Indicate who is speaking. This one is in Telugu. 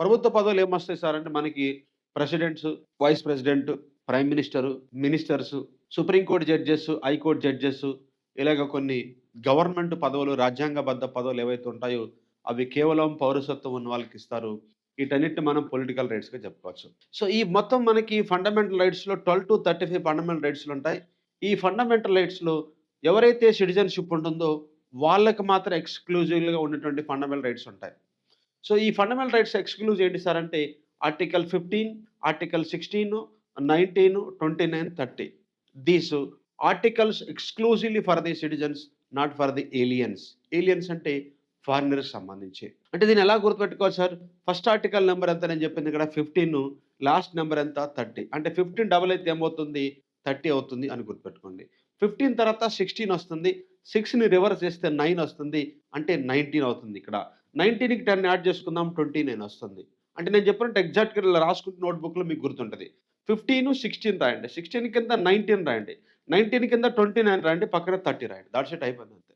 Speaker 1: ప్రభుత్వ పదవులు ఏమొస్తాయి సార్ అంటే మనకి presidents vice president prime minister ministers supreme court judges high court judges ఇలాగ కొన్ని గవర్నమెంట్ పదవులు రాజ్యాంగబద్ధ పదవులు ఏవైతే ఉంటాయో అవి కేవలం పౌరసత్వం ఉన్న వాళ్ళకి ఇస్తారు. వీటన్నిటిని మనం పొలిటికల్ రైట్స్గా చెప్పుకోవచ్చు. సో ఈ మొత్తం మనకి fundamental రైట్స్లో twelve to thirty five fundamental రైట్స్లు ఉంటాయి. ఈ ఫండమెంటల్ రైట్స్లో ఎవరైతే సిటిజన్షిప్ ఉంటుందో వాళ్ళకి మాత్రం ఎక్స్క్లూజివ్గా ఉన్నటువంటి ఫండమెంటల్ రైట్స్ ఉంటాయి. సో ఈ ఫండమెంటల్ రైట్స్ ఎక్స్క్లూజ్ ఏంటి సార్ అంటే article fifteen article sixteen nineteen twenty nine thirty these articles exclusively for the citizens not for the aliens aliens అంటే ఫారినర్స్ సంబంధించి. అంటే దీన్ని ఎలా గుర్తుపెట్టుకోవాలి సార్ ఫస్ట్ ఆర్టికల్ నెంబర్ ఎంత నేను చెప్పింది ఇక్కడ? ఫిఫ్టీన్ లాస్ట్ నెంబర్ ఎంత? థర్టీ అంటే ఫిఫ్టీన్ డబల్ అయితే ఏమవుతుంది? థర్టీ అవుతుంది అని గుర్తుపెట్టుకోండి. ఫిఫ్టీన్ తర్వాత సిక్స్టీన్ వస్తుంది. సిక్స్ని రివర్స్ చేస్తే నైన్ వస్తుంది. అంటే నైన్టీన్ అవుతుంది ఇక్కడ. నైన్టీన్కి టెన్ యాడ్ చేసుకుందాం ట్వంటీ నైన్ వస్తుంది. అంటే నేను చెప్పినట్టు ఎగ్జాక్ట్గా ఇలా రాసుకుంటే నోట్బుక్లో మీకు గుర్తుంటుంది. ఫిఫ్టీన్ సిక్స్టీన్ రాయండి. సిక్స్టీన్ కింద నైన్టీన్ రాయండి. నైన్టీన్ కింద ట్వంటీ నైన్ రాయండి పక్కన థర్టీ రాయండి. దాట్స్ ఇట్ అయిపోయింది అంతే.